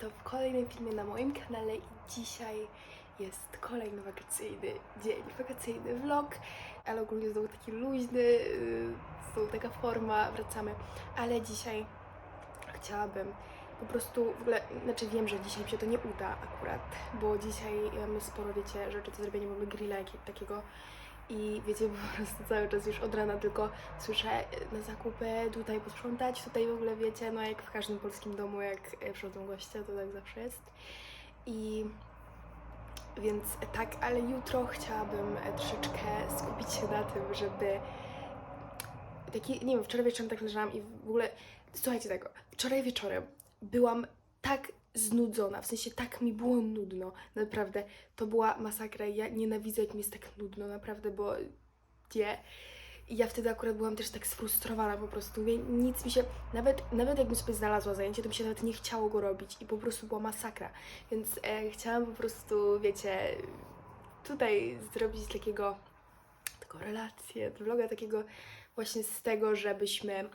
to w kolejnym filmie na moim kanale i dzisiaj jest kolejny wakacyjny dzień, wakacyjny vlog, ale ogólnie znowu taki luźny, yy, znowu taka forma, wracamy, ale dzisiaj chciałabym po prostu, w ogóle, znaczy wiem, że dzisiaj mi się to nie uda akurat, bo dzisiaj mamy sporo, wiecie, rzeczy do zrobienia, mamy grilla takiego i wiecie, po prostu cały czas już od rana tylko słyszę na zakupy, tutaj posprzątać, tutaj w ogóle wiecie, no jak w każdym polskim domu, jak e, przychodzą goście, to tak zawsze jest. I więc tak, ale jutro chciałabym e, troszeczkę skupić się na tym, żeby taki, nie wiem, wczoraj wieczorem tak leżałam i w ogóle, słuchajcie tego, wczoraj wieczorem byłam tak znudzona, w sensie tak mi było nudno, naprawdę, to była masakra ja nienawidzę jak mi jest tak nudno, naprawdę, bo nie. I ja wtedy akurat byłam też tak sfrustrowana po prostu, Mówię, nic mi się, nawet, nawet jakbym sobie znalazła zajęcie, to mi się nawet nie chciało go robić i po prostu była masakra, więc e, chciałam po prostu, wiecie, tutaj zrobić takiego, taką relację, vloga takiego właśnie z tego, żebyśmy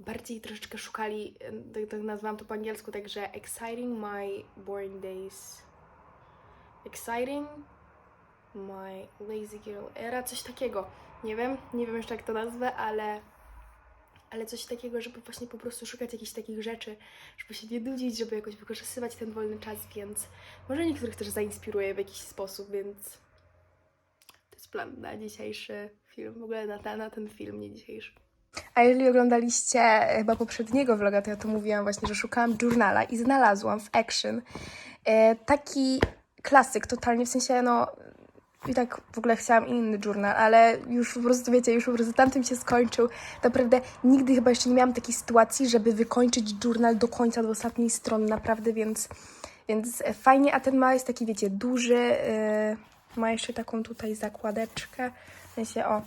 bardziej troszeczkę szukali, tak, tak nazwałam to po angielsku, także exciting my boring days. Exciting my lazy girl era, coś takiego. Nie wiem, nie wiem jeszcze jak to nazwę, ale ale coś takiego, żeby właśnie po prostu szukać jakichś takich rzeczy, żeby się nie nudzić, żeby jakoś wykorzystywać ten wolny czas, więc może niektórych też zainspiruje w jakiś sposób, więc to jest plan na dzisiejszy film, w ogóle na, ten- na ten film, nie dzisiejszy. A jeżeli oglądaliście chyba poprzedniego vloga, to ja to mówiłam właśnie, że szukałam journala i znalazłam w Action e, taki klasyk, totalnie, w sensie no i tak w ogóle chciałam inny journal, ale już po prostu wiecie, już po prostu tamtym się skończył. Naprawdę nigdy chyba jeszcze nie miałam takiej sytuacji, żeby wykończyć journal do końca, do ostatniej strony, naprawdę, więc, więc fajnie, a ten ma jest taki, wiecie, duży, e, ma jeszcze taką tutaj zakładeczkę, w sensie o,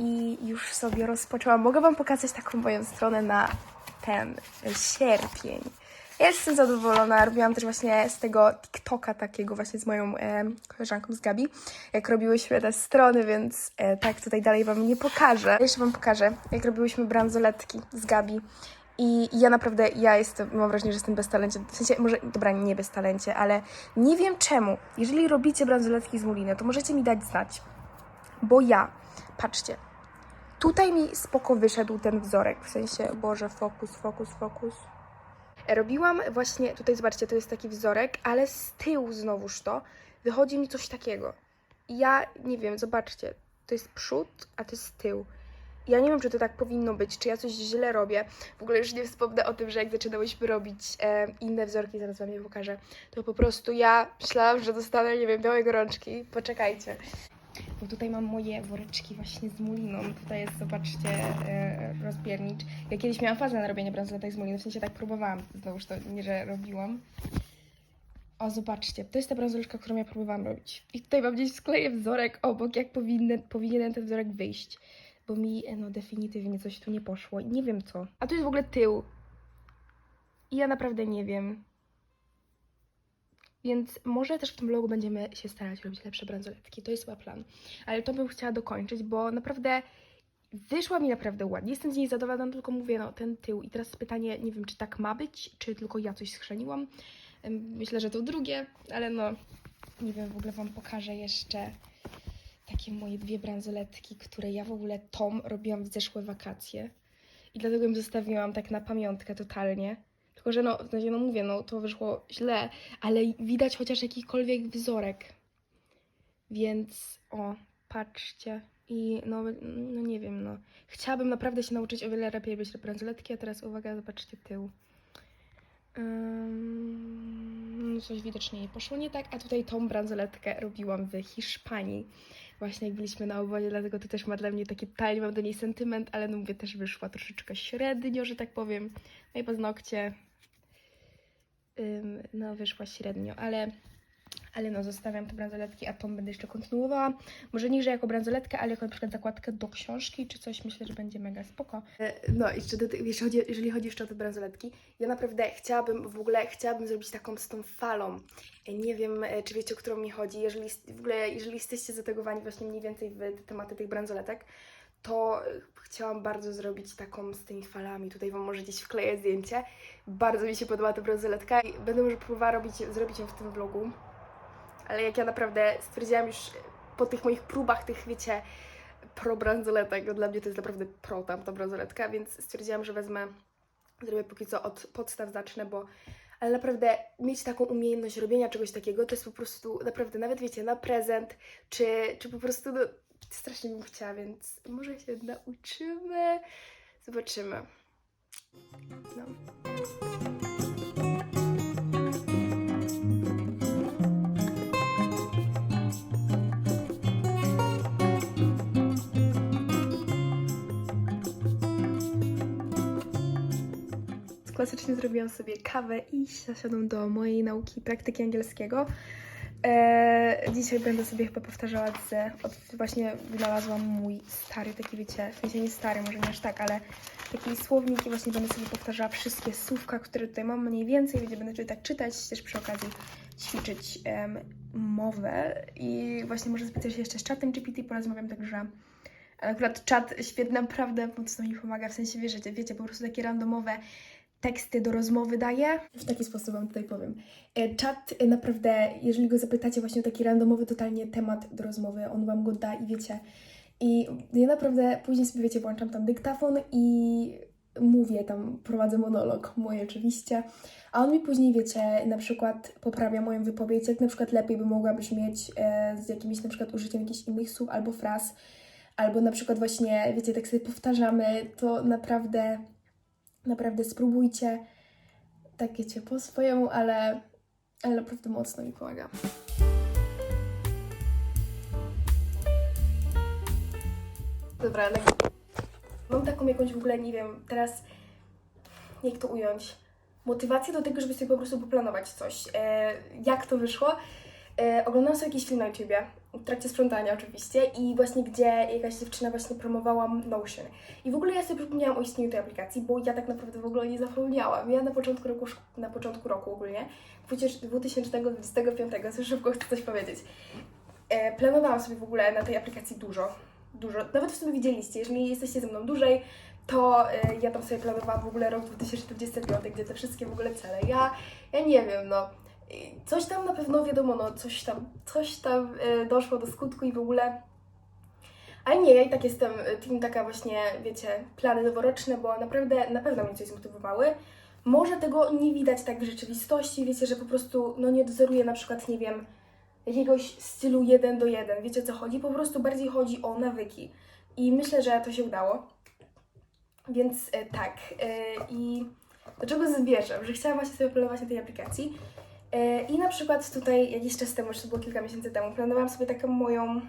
i już sobie rozpoczęłam. Mogę Wam pokazać taką moją stronę na ten sierpień. Ja jestem zadowolona. Robiłam też właśnie z tego TikToka takiego właśnie z moją e, koleżanką z Gabi, jak robiłyśmy te strony, więc e, tak tutaj dalej Wam nie pokażę. Jeszcze Wam pokażę, jak robiłyśmy bransoletki z Gabi. I ja naprawdę, ja jestem, mam wrażenie, że jestem bez talencie. W sensie, może, dobra, nie bez talencie, ale nie wiem czemu. Jeżeli robicie bransoletki z muliny, to możecie mi dać znać. Bo ja, patrzcie, tutaj mi spoko wyszedł ten wzorek, w sensie, Boże, fokus, fokus, fokus. Robiłam właśnie, tutaj zobaczcie, to jest taki wzorek, ale z tyłu znowuż to wychodzi mi coś takiego. Ja nie wiem, zobaczcie, to jest przód, a to jest tył. Ja nie wiem, czy to tak powinno być, czy ja coś źle robię. W ogóle już nie wspomnę o tym, że jak zaczynałyśmy robić e, inne wzorki, zaraz Wam je pokażę, to po prostu ja myślałam, że dostanę, nie wiem, białej gorączki. Poczekajcie. Bo tutaj mam moje woreczki właśnie z muliną. Tutaj jest, zobaczcie, e, rozbiernicz. Ja kiedyś miałam fazę na robienie bransoletek z muliny, w sensie tak próbowałam. Znowuż to nie, że robiłam. O, zobaczcie, to jest ta bransoleczka, którą ja próbowałam robić. I tutaj mam gdzieś skleję wzorek obok, jak powinien, powinien ten wzorek wyjść. Bo mi, e, no, definitywnie coś tu nie poszło. Nie wiem co. A tu jest w ogóle tył. I ja naprawdę nie wiem. Więc może też w tym vlogu będziemy się starać robić lepsze bransoletki. To jest chyba plan. Ale to bym chciała dokończyć, bo naprawdę wyszła mi naprawdę ładnie. Jestem z niej zadowolona, tylko mówię, no ten tył. I teraz pytanie, nie wiem, czy tak ma być, czy tylko ja coś schrzeniłam. Myślę, że to drugie, ale no nie wiem, w ogóle Wam pokażę jeszcze takie moje dwie bransoletki, które ja w ogóle Tom robiłam w zeszłe wakacje. I dlatego im zostawiłam tak na pamiątkę totalnie. Tylko, że no, w sensie, no mówię, no to wyszło źle, ale widać chociaż jakikolwiek wzorek. Więc, o, patrzcie. I no, no nie wiem, no. Chciałabym naprawdę się nauczyć o wiele lepiej te bransoletki, a teraz uwaga, zobaczcie tył. Ym, no coś widocznie poszło nie tak, a tutaj tą bransoletkę robiłam w Hiszpanii. Właśnie jak byliśmy na obozie, dlatego to też ma dla mnie takie totalnie, mam do niej sentyment, ale no mówię, też wyszła troszeczkę średnio, że tak powiem. No i paznokcie, no wyszła średnio, ale, ale no zostawiam te bransoletki, a tą będę jeszcze kontynuowała. Może nie, że jako bransoletkę, ale jako na przykład zakładkę do książki czy coś, myślę, że będzie mega spoko. No, jeszcze do, jeśli, chodzi, jeżeli chodzi jeszcze o te bransoletki, ja naprawdę chciałabym, w ogóle chciałabym zrobić taką z tą falą. E, Nie wiem, e, czy wiecie, o którą mi chodzi. Jeżeli w ogóle, jeżeli jesteście zategowani właśnie mniej więcej w te tematy tych bransoletek, to chciałam bardzo zrobić taką z tymi falami. Tutaj Wam może gdzieś wkleję zdjęcie. Bardzo mi się podoba ta bransoletka i będę może próbowała robić, zrobić ją w tym vlogu. Ale jak ja naprawdę stwierdziłam już po tych moich próbach, tych wiecie, pro bransoletek, no dla mnie to jest naprawdę pro tam ta bransoletka, więc stwierdziłam, że wezmę, zrobię póki co od podstaw zacznę, bo ale naprawdę mieć taką umiejętność robienia czegoś takiego, to jest po prostu naprawdę, nawet wiecie, na prezent, czy, czy po prostu, no, strasznie bym chciała, więc może się nauczymy, zobaczymy. No. Klasycznie zrobiłam sobie kawę i zasiadłam do mojej nauki praktyki angielskiego. E, dzisiaj będę sobie chyba powtarzała z, od, właśnie wynalazłam mój stary, taki wiecie, w sensie nie stary, może nie aż tak, ale taki słownik i właśnie będę sobie powtarzała wszystkie słówka, które tutaj mam mniej więcej, gdzie będę tak czytać, też przy okazji ćwiczyć em, mowę. I właśnie może specjalnie jeszcze z czatem GPT porozmawiam, także akurat czat świetnie, naprawdę mocno mi pomaga, w sensie wiecie, wiecie, po prostu takie randomowe teksty do rozmowy daje. W taki sposób Wam tutaj powiem. E, Czat e, naprawdę, jeżeli go zapytacie właśnie o taki randomowy totalnie temat do rozmowy, on Wam go da i wiecie. I ja naprawdę później sobie, wiecie, włączam tam dyktafon i mówię tam, prowadzę monolog mój oczywiście, a on mi później, wiecie, na przykład poprawia moją wypowiedź, jak na przykład lepiej by mogła brzmieć e, z jakimś na przykład użyciem jakichś innych słów albo fraz, albo na przykład właśnie, wiecie, tak sobie powtarzamy, to naprawdę Naprawdę spróbujcie. Tak wiecie, po swojemu, ale, ale naprawdę mocno mi pomaga. Dobra, ale mam taką jakąś w ogóle, nie wiem, teraz jak to ująć? Motywację do tego, żeby sobie po prostu poplanować coś. E, jak to wyszło? E, oglądałam sobie jakiś film na YouTubie, w trakcie sprzątania oczywiście, i właśnie gdzie jakaś dziewczyna właśnie promowała Notion. I w ogóle ja sobie przypomniałam o istnieniu tej aplikacji, bo ja tak naprawdę w ogóle nie zapomniałam. Ja na początku roku, na początku roku ogólnie, 2025, co szybko chcę coś powiedzieć, e, planowałam sobie w ogóle na tej aplikacji dużo, dużo. Nawet w sumie widzieliście, jeżeli jesteście ze mną dłużej, to e, ja tam sobie planowałam w ogóle rok 2025, gdzie te wszystkie w ogóle cele. Ja, ja nie wiem, no. Coś tam na pewno wiadomo, no coś tam, coś tam e, doszło do skutku i w ogóle. Ale nie, ja i tak jestem e, team taka właśnie, wiecie, plany noworoczne, bo naprawdę na pewno mnie coś zmotywowały. Może tego nie widać tak w rzeczywistości, wiecie, że po prostu no nie dozoruję na przykład, nie wiem, jakiegoś stylu jeden do jeden. Wiecie o co chodzi? Po prostu bardziej chodzi o nawyki. I myślę, że to się udało. Więc e, tak. E, I do czego zmierzam? Że chciałam właśnie sobie planować na tej aplikacji. I na przykład tutaj jakiś czas temu, już to było kilka miesięcy temu, planowałam sobie taką moją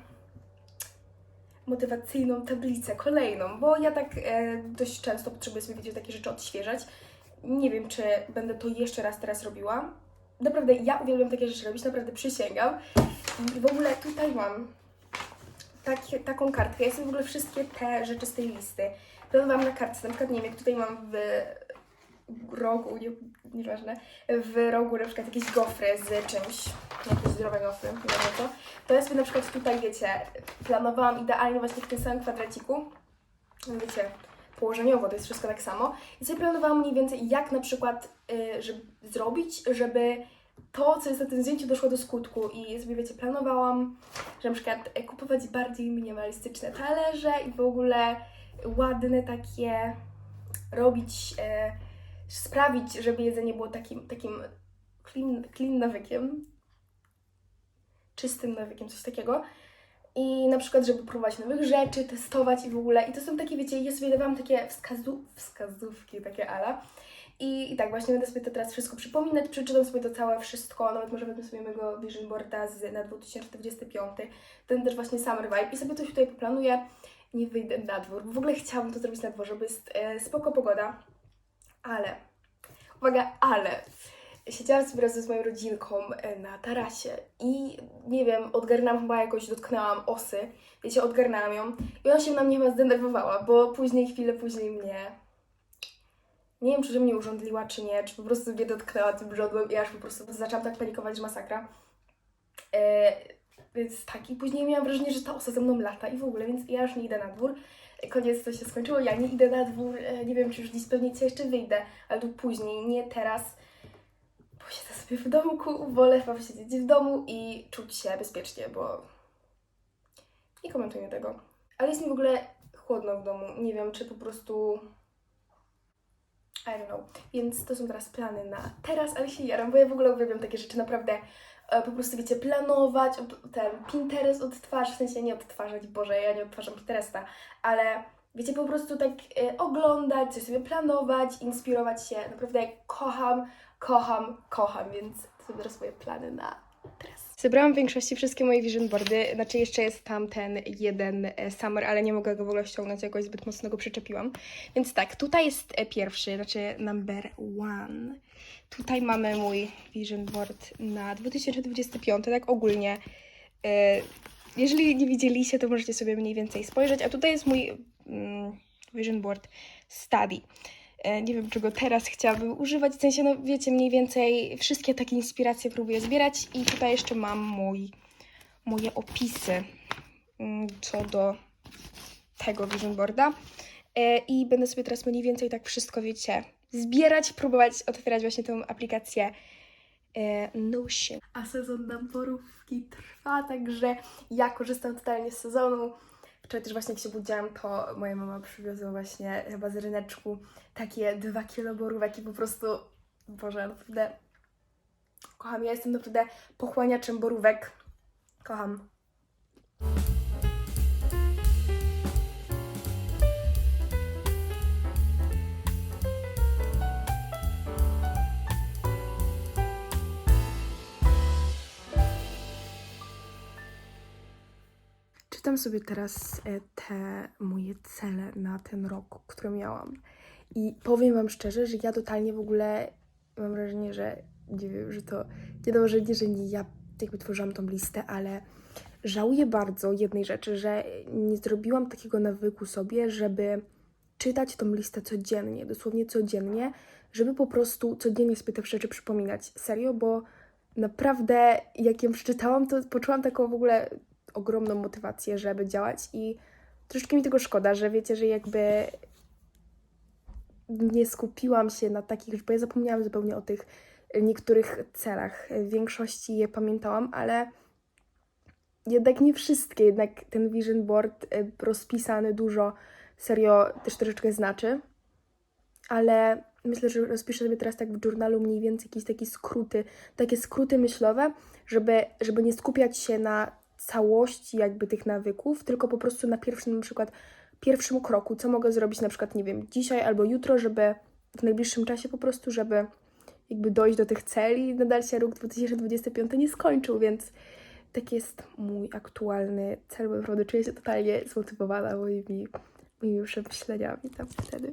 motywacyjną tablicę, kolejną, bo ja tak e, dość często potrzebuję sobie wiecie, takie rzeczy odświeżać. Nie wiem, czy będę to jeszcze raz teraz robiła. Naprawdę, ja uwielbiam takie rzeczy robić, naprawdę przysięgam. I w ogóle tutaj mam takie, taką kartkę. Ja sobie w ogóle wszystkie te rzeczy z tej listy planowałam na kartce. Na przykład, nie wiem, jak tutaj mam w rogu, nie, nieważne, w rogu na przykład jakieś gofry z czymś, jakieś zdrowe gofry, nie wiem co, to ja sobie na przykład tutaj, wiecie, planowałam idealnie właśnie w tym samym kwadraciku, wiecie, położeniowo, to jest wszystko tak samo, i sobie planowałam mniej więcej jak na przykład y, żeby zrobić, żeby to, co jest na tym zdjęciu, doszło do skutku. I sobie, wiecie, planowałam, że na przykład e, kupować bardziej minimalistyczne talerze i w ogóle ładne takie robić, e, sprawić, żeby jedzenie było takim, takim clean, clean nawykiem, czystym nawykiem, coś takiego. I na przykład, żeby próbować nowych rzeczy, testować i w ogóle. I to są takie, wiecie, ja sobie dawałam takie wskazu wskazówki, takie ala. I, I tak właśnie będę sobie to teraz wszystko przypominać, przeczytam sobie to całe wszystko, nawet może wezmę sobie mojego vision boarda z, na 2025, ten też właśnie summer vibe i sobie coś tutaj poplanuję, nie wyjdę na dwór, bo w ogóle chciałabym to zrobić na dworze, bo jest e, spoko pogoda, ale, uwaga, ale, siedziałam sobie razem z moją rodzinką e, na tarasie i nie wiem, odgarnęłam chyba jakoś, dotknęłam osy, wiecie, odgarnęłam ją i ona się na mnie chyba zdenerwowała, bo później, chwilę później mnie nie wiem, czy że mnie urządliła, czy nie, czy po prostu mnie dotknęła tym żodłem i aż po prostu zaczęłam tak panikować, że masakra. E, więc tak, i później miałam wrażenie, że ta osa ze mną lata i w ogóle, więc ja już nie idę na dwór. Koniec to się skończyło, ja nie idę na dwór, e, nie wiem czy już dziś pewnie dzisiaj jeszcze wyjdę, tu później, nie teraz. Posiedzę sobie w domku, wolę chyba posiedzieć w domu i czuć się bezpiecznie, bo nie komentuję tego. Ale jest mi w ogóle chłodno w domu, nie wiem czy po prostu... I don't know. Więc to są teraz plany na teraz, ale się jaram, bo ja w ogóle uwielbiam takie rzeczy, naprawdę po prostu wiecie, planować, ten Pinterest odtwarzać, w sensie nie odtwarzać, Boże, ja nie odtwarzam Pinteresta, ale wiecie, po prostu tak e, oglądać, coś sobie planować, inspirować się, naprawdę kocham, kocham, kocham, więc to są teraz moje plany na teraz. Zebrałam w większości wszystkie moje vision boardy, znaczy jeszcze jest tam ten jeden e, summer, ale nie mogę go w ogóle ściągnąć, jakoś zbyt mocno go przyczepiłam. Więc tak, tutaj jest e, pierwszy, znaczy number one. Tutaj mamy mój vision board na 2025, tak ogólnie. E, Jeżeli nie widzieliście, to możecie sobie mniej więcej spojrzeć. A tutaj jest mój mm, vision board study. E, Nie wiem, czego teraz chciałabym używać. W sensie, no wiecie, mniej więcej wszystkie takie inspiracje próbuję zbierać. I tutaj jeszcze mam mój, moje opisy mm, co do tego vision boarda. E, I będę sobie teraz mniej więcej tak wszystko, wiecie, zbierać, próbować otwierać właśnie tę aplikację e, Notion. A sezon namborówki trwa, także ja korzystam totalnie z sezonu. Wczoraj też właśnie jak się budziłam, to moja mama przywiozła właśnie chyba z ryneczku takie dwa kilo borówek i po prostu, Boże, naprawdę kocham. Ja jestem naprawdę pochłaniaczem borówek. Kocham. Czytam sobie teraz e, te moje cele na ten rok, które miałam. I powiem Wam szczerze, że ja totalnie w ogóle mam wrażenie, że nie wiem, że to nie dołożenie, że nie ja jakby tworzyłam tą listę, ale żałuję bardzo jednej rzeczy, że nie zrobiłam takiego nawyku sobie, żeby czytać tą listę codziennie, dosłownie codziennie, żeby po prostu codziennie sobie te rzeczy przypominać. Serio, bo naprawdę jak ją przeczytałam, to poczułam taką w ogóle ogromną motywację, żeby działać i troszeczkę mi tego szkoda, że wiecie, że jakby nie skupiłam się na takich, bo ja zapomniałam zupełnie o tych niektórych celach. W większości je pamiętałam, ale jednak nie wszystkie. Jednak ten vision board y, rozpisany dużo serio też troszeczkę znaczy. Ale myślę, że rozpiszę sobie teraz tak w journalu mniej więcej jakieś takie skróty, takie skróty myślowe, żeby, żeby nie skupiać się na całości jakby tych nawyków, tylko po prostu na pierwszym na przykład pierwszym kroku, co mogę zrobić na przykład, nie wiem, dzisiaj albo jutro, żeby w najbliższym czasie po prostu, żeby jakby dojść do tych celi. Nadal się rok 2025 nie skończył, więc taki jest mój aktualny cel, bo naprawdę czuję się totalnie zmotywowana moimi, moimi przemyśleniami tam wtedy.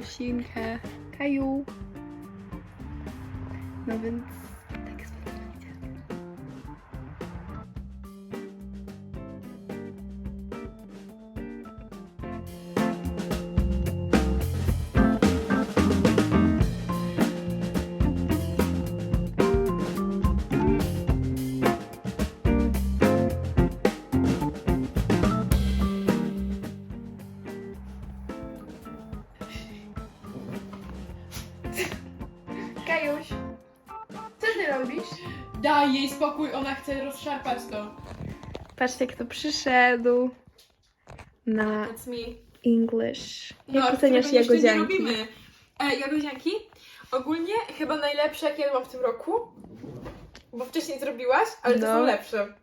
Psinkę. Kaju. No więc spokój, ona chce rozszarpać to. Patrzcie, kto przyszedł na That's me. English. No, Jak oceniasz którego jeszcze nie jagodzianki? robimy. E, jagodzianki? Ogólnie chyba najlepsze, jakie jadłam w tym roku. Bo wcześniej zrobiłaś, ale to No. są lepsze.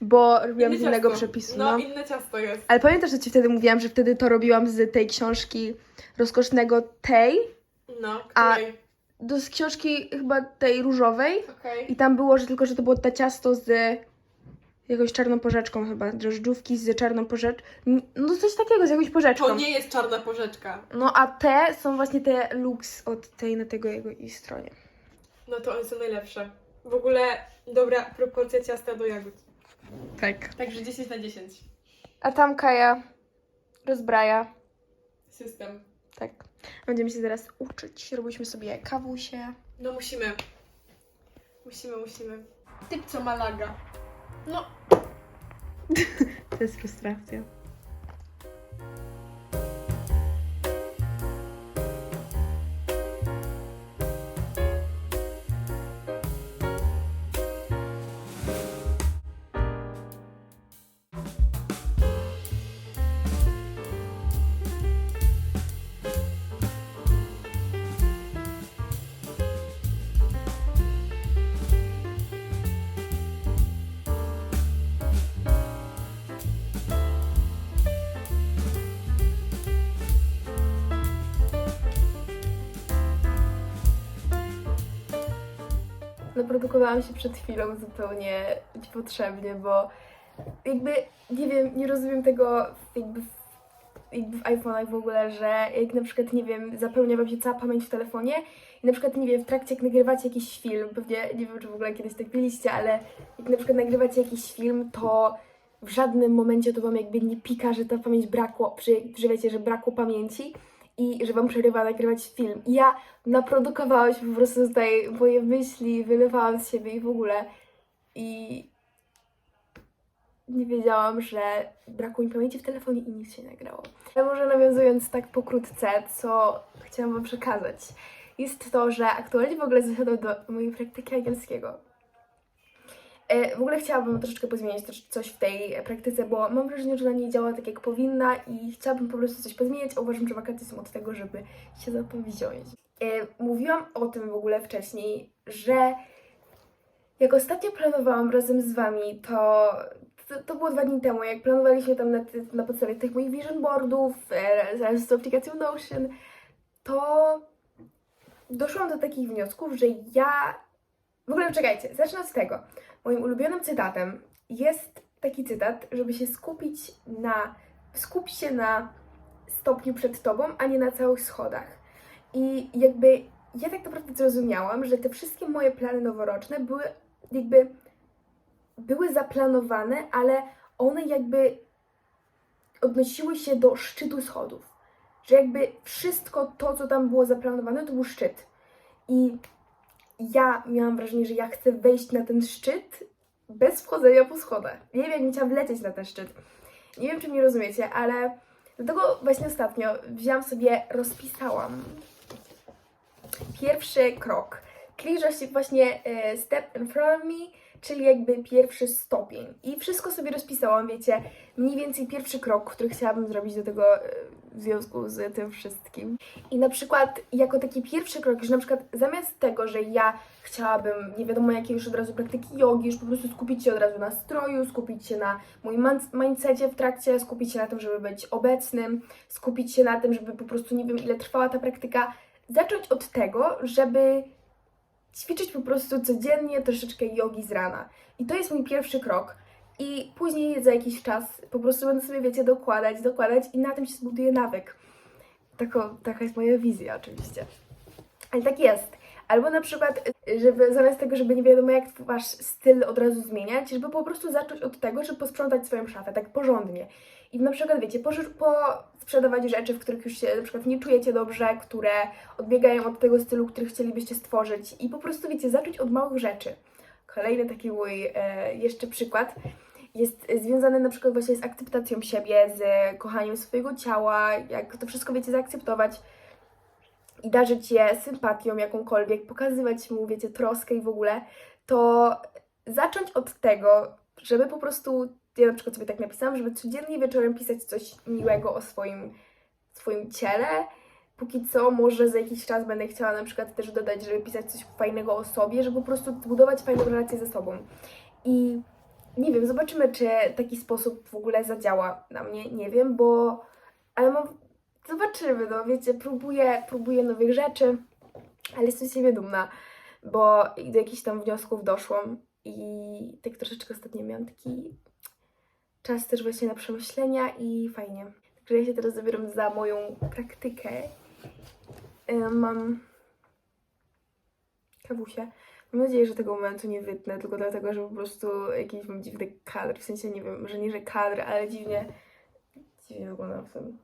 Bo robiłam Inne z innego ciasto. przepisu, No, no. inne ciasto jest. Ale pamiętasz, że Ci wtedy mówiłam, że wtedy to robiłam z tej książki rozkosznego tej, No, A- której? Do z książki chyba tej różowej Okej. i tam było, że tylko, że to było to ciasto z jakąś czarną porzeczką chyba, drożdżówki z czarną porzeczką, no coś takiego, z jakąś porzeczką. To nie jest czarna porzeczka. No a te są właśnie te looks od tej na tego jego i stronie. No to one są najlepsze. W ogóle dobra proporcja ciasta do jagód. Tak. Także 10 na 10. A tam Kaja rozbraja. System. Tak. Będziemy się zaraz uczyć. Robiliśmy sobie kawusie. No musimy. Musimy, musimy. Typ co ma laga. No, To jest frustracja. Naprodukowałam się przed chwilą zupełnie potrzebnie, bo jakby, nie wiem, nie rozumiem tego jakby w, jakby w iPhone'ach w ogóle, że jak na przykład, nie wiem, zapełnia wam się cała pamięć w telefonie i na przykład, nie wiem, w trakcie jak nagrywacie jakiś film, pewnie, nie wiem, czy w ogóle kiedyś tak mieliście, ale jak na przykład nagrywacie jakiś film, to w żadnym momencie to wam jakby nie pika, że ta pamięć brakło, że, że wiecie, że brakło pamięci i że wam przerywa nagrywać film. I ja naprodukowałam się po prostu tutaj moje myśli, wylewałam z siebie i w ogóle. I nie wiedziałam, że brakło mi pamięci w telefonie i nic się nie nagrało. Ale może nawiązując tak pokrótce, co chciałam wam przekazać, jest to, że aktualnie w ogóle zasiadam do mojej praktyki angielskiego. E, W ogóle chciałabym troszeczkę pozmieniać coś w tej praktyce, bo mam wrażenie, że ona nie działa tak jak powinna i chciałabym po prostu coś pozmieniać. Uważam, że wakacje są od tego, żeby się za to wziąć. E, Mówiłam o tym w ogóle wcześniej, że jak ostatnio planowałam razem z Wami, to, to, to było dwa dni temu, jak planowaliśmy tam na, na podstawie tych moich vision boardów, e, z aplikacją Notion, to doszłam do takich wniosków, że ja... W ogóle czekajcie, zacznę od tego. Moim ulubionym cytatem jest taki cytat, żeby się skupić na... Skup się na stopniu przed tobą, a nie na całych schodach. I jakby ja tak naprawdę zrozumiałam, że te wszystkie moje plany noworoczne były jakby były zaplanowane, ale one jakby odnosiły się do szczytu schodów. Że jakby wszystko to, co tam było zaplanowane, to był szczyt. I ja miałam wrażenie, że ja chcę wejść na ten szczyt bez wchodzenia po schodach. Nie wiem, jak nie chciałam wlecieć na ten szczyt. Nie wiem, czy mnie rozumiecie, ale dlatego właśnie ostatnio wzięłam sobie, rozpisałam pierwszy krok. Że właśnie e, step in front of me, czyli jakby pierwszy stopień. I wszystko sobie rozpisałam, wiecie, mniej więcej pierwszy krok, który chciałabym zrobić do tego e, w związku z tym wszystkim. I na przykład jako taki pierwszy krok, że na przykład zamiast tego, że ja chciałabym, nie wiadomo jakiej już od razu praktyki jogi, już po prostu skupić się od razu na stroju, skupić się na moim mindsetie w trakcie, skupić się na tym, żeby być obecnym, skupić się na tym, żeby po prostu nie wiem ile trwała ta praktyka, zacząć od tego, żeby ćwiczyć po prostu codziennie troszeczkę jogi z rana. I to jest mój pierwszy krok. I później za jakiś czas po prostu będę sobie, wiecie, dokładać, dokładać i na tym się zbuduje nawyk. Tako, taka jest moja wizja oczywiście. Ale tak jest. Albo na przykład, żeby zamiast tego, żeby nie wiadomo jak wasz styl od razu zmieniać, żeby po prostu zacząć od tego, żeby posprzątać swoją szafę, tak porządnie. I na przykład, wiecie, poży- posprzedawać rzeczy, w których już się na przykład nie czujecie dobrze, które odbiegają od tego stylu, który chcielibyście stworzyć. I po prostu, wiecie, zacząć od małych rzeczy. Kolejny taki mój e, jeszcze przykład jest związany na przykład właśnie z akceptacją siebie, z kochaniem swojego ciała, jak to wszystko, wiecie, zaakceptować i darzyć je sympatią jakąkolwiek, pokazywać mu, wiecie, troskę i w ogóle, to zacząć od tego, żeby po prostu, ja na przykład sobie tak napisałam, żeby codziennie wieczorem pisać coś miłego o swoim, swoim ciele. Póki co, może za jakiś czas będę chciała na przykład też dodać, żeby pisać coś fajnego o sobie, żeby po prostu zbudować fajną relację ze sobą. I nie wiem, zobaczymy, czy taki sposób w ogóle zadziała na mnie, nie wiem, bo... Ale mam... Zobaczymy, no wiecie, próbuję, próbuję nowych rzeczy. Ale jestem z siebie dumna, bo do jakichś tam wniosków doszłam i tak troszeczkę ostatnio miałam taki czas też właśnie na przemyślenia i fajnie. Także ja się teraz zabieram za moją praktykę. Em, Mam kawusie. Mam nadzieję, że tego momentu nie wytnę, tylko dlatego, że po prostu jakiś mam dziwny kadr, w sensie nie wiem, że nie, że kadr, ale dziwnie, dziwnie wyglądam w tym.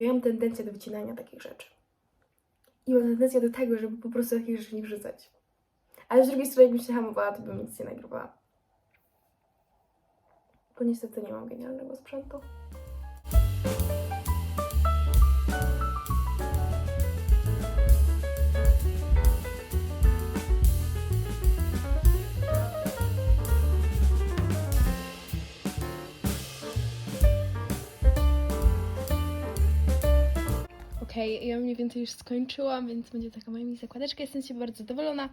Ja mam tendencję do wycinania takich rzeczy. I mam tendencję do tego, żeby po prostu takich rzeczy nie wrzucać. Ale z drugiej strony, jakbym się hamowała, to bym nic nie nagrywała. Bo niestety nie mam genialnego sprzętu. Okej, ja mniej więcej już skończyłam, więc będzie taka moja mini zakładeczka. Jestem się bardzo zadowolona,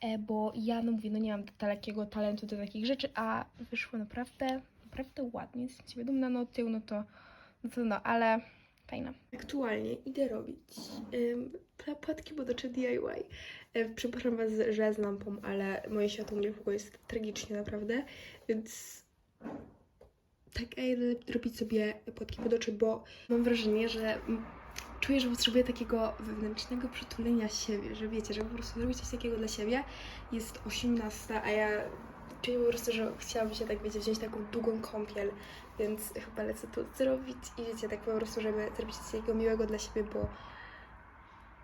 e, bo ja, no mówię, no nie mam takiego talentu do takich rzeczy, a wyszło naprawdę, naprawdę ładnie. Jestem siebie dumna, no tył, no to, no to no, ale fajna. Aktualnie idę robić um, płatki budocze DIY. E, przepraszam Was, że z lampą, ale moje światło niedługo jest tragicznie naprawdę, więc tak, a ja robić sobie płatki budocze, bo mam wrażenie, że czuję, że potrzebuję takiego wewnętrznego przytulenia siebie, że wiecie, że po prostu zrobić coś takiego dla siebie. Jest 18, a ja czuję po prostu, że chciałabym się tak, wiecie, wziąć taką długą kąpiel, więc chyba lecę to zrobić i wiecie, tak po prostu, żeby zrobić coś takiego miłego dla siebie, bo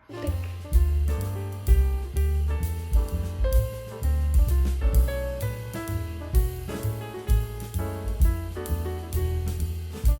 tak